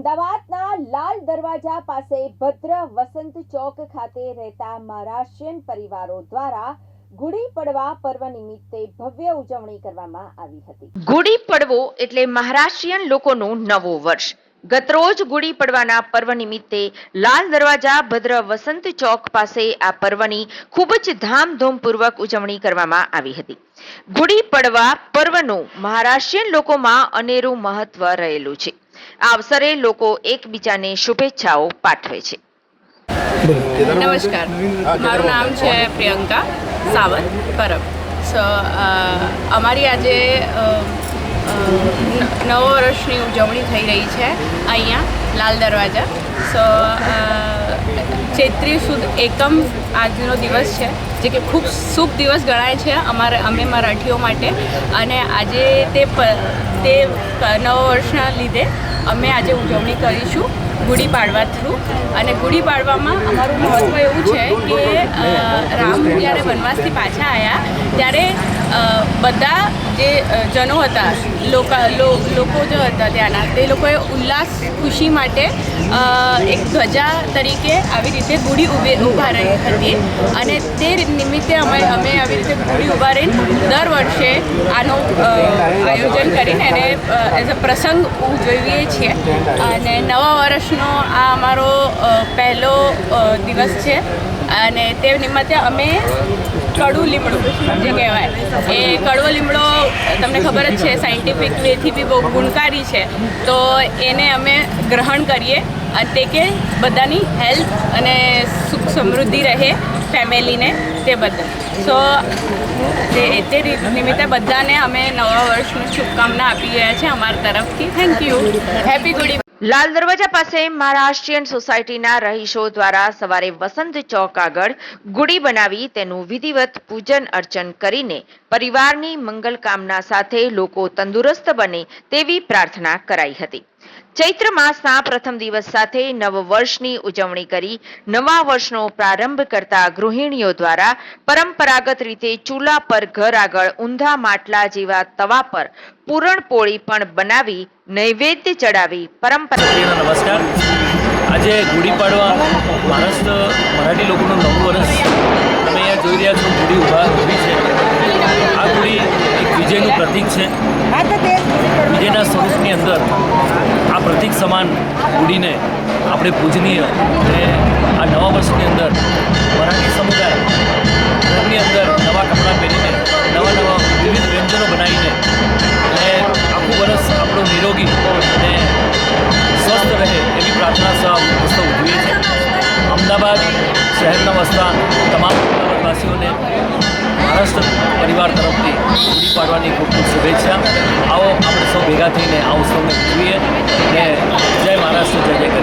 અમદાવાદના લાલ દરવાજા પાસે ભદ્ર વસંત ચોક ખાતે રહેતા મહારાષ્ટ્રીયન પરિવારો દ્વારા ગુડી પડવા પર્વ નિમિત્તે ભવ્ય ઉજવણી કરવામાં આવી હતી. ગુડી પડવો એટલે મહારાષ્ટ્રીયન લોકોનું નવો વર્ષ. ગતરોજ ગુડી પડવાના પર્વ નિમિત્તે લાલ દરવાજા ભદ્ર વસંત ચોક પાસે આ પર્વની ખૂબ જ ધામધૂમપૂર્વક ઉજવણી કરવામાં આવી હતી. ગુડી પડવા પર્વનું મહારાષ્ટ્રીયન લોકોમાં અનેરું મહત્વ રહેલું છે. આ અવસરે લોકો એકબીજાને શુભેચ્છાઓ પાઠવે છે. નમસ્કાર. મારું નામ છે પ્રિયંકા સાવંત પરબ. સો અમારી આજે નવ વર્ષની ઉજવણી થઈ રહી છે અહીંયા, લાલ દરવાજા. સો ચૈત્રી સુદ એકમ આજનો દિવસ છે, જે કે ખૂબ શુભ દિવસ ગણાય છે અમારે, અમે મરાઠીઓ માટે. અને આજે તે તે નવ વર્ષના લીધે અમે આજે ઉજવણી કરીશું ગુડી પાડવા થ્રુ. અને ગુડી પાડવામાં અમારું મહત્ત્વ એવું છે કે રામ જ્યારે વનવાસથી પાછા આવ્યા ત્યારે બધા જે જનો હતા, લોકા લોકો જે હતા ત્યાંના, તે લોકોએ ઉલ્લાસ, ખુશી માટે ધ્વજા તરીકે આવી રીતે ગુડી ઊભી ઊભા રહી હતી. અને તે નિમિત્તે અમે અમે આવી રીતે ગુડી ઊભા રહીને દર વર્ષે આનું આયોજન કરીને એને એઝ અ પ્રસંગ ઉજવીએ છીએ. અને નવા વર્ષનો આ અમારો પહેલો દિવસ છે. અને તે નિમિત્તે અમે કડું લીમડું જે કહેવાય, એ કડવો લીમડો તમને ખબર જ છે સાયન્ટિફિક વેથી બી બહુ ગુણકારી છે. તો એને અમે ગ્રહણ કરીએ. તે કે બધાની હેલ્થ અને સુખ સમૃદ્ધિ રહે ફેમિલીને તે બદલ. સો, તે તે નિમિત્તે બધાને અમે નવા વર્ષની શુભકામના આપી રહ્યા છે અમારા તરફથી. Thank you happy Gudi Lal Darwaja પાસે મહારાષ્ટ્રીયન સોસાયટીના રહીશો દ્વારા સવારે વસંત ચોક આગળ ગુડી બનાવી તેનું વિધિવત પૂજન અર્ચન કરીને પરિવારની મંગલ કામના સાથે લોકો તંદુરસ્ત બને તેવી પ્રાર્થના કરાઈ હતી. ચૈત્ર માસના પ્રથમ દિવસ સાથે નવ વર્ષની ઉજવણી કરી નવા વર્ષનો પ્રારંભ કરતા ગૃહિણીઓ દ્વારા પરંપરાગત રીતે ચૂલા પર ઘર આગળ ઊંધા માટલા જેવા તવા પર પૂરણપોળી પણ બનાવી નૈવેદ્ય ચડાવી પરંપરા નમસ્કાર. આજે ગુડી પાડવા મહારાષ્ટ્ર મરાઠી લોકોનું નવું વર્ષ. તમે અહીંયા જોઈ રહ્યા છો, ગુડી ઊભા છે. આ ગુડી એક વિજયનું પ્રતીક છે. સ્વરૂપની અંદર આ પ્રતિક સમાન ઉડીને આપણે પૂજનીય અને આ નવા વર્ષની અંદર મરાઠી સમુદાય ઘરની અંદર નવા કપડાં પહેરીને નવા નવા વિવિધ વ્યંજનો બનાવીને અને આખું વર્ષ આપણું નિરોગી અને સ્વસ્થ રહે એવી પ્રાર્થના સૌ ઉત્સવ ઉજવીએ છીએ. અમદાવાદ શહેરના વસતા તમામ અમદાવાદવાસીઓને મહારાષ્ટ્ર પરિવાર તરફથી પૂરી પાડવાની ખૂબ ખૂબ શુભેચ્છા. આવો આપણે સૌ ભેગા થઈને આ ઉત્સવને ઉજવીએ અને જય મહારાષ્ટ્ર, જય જય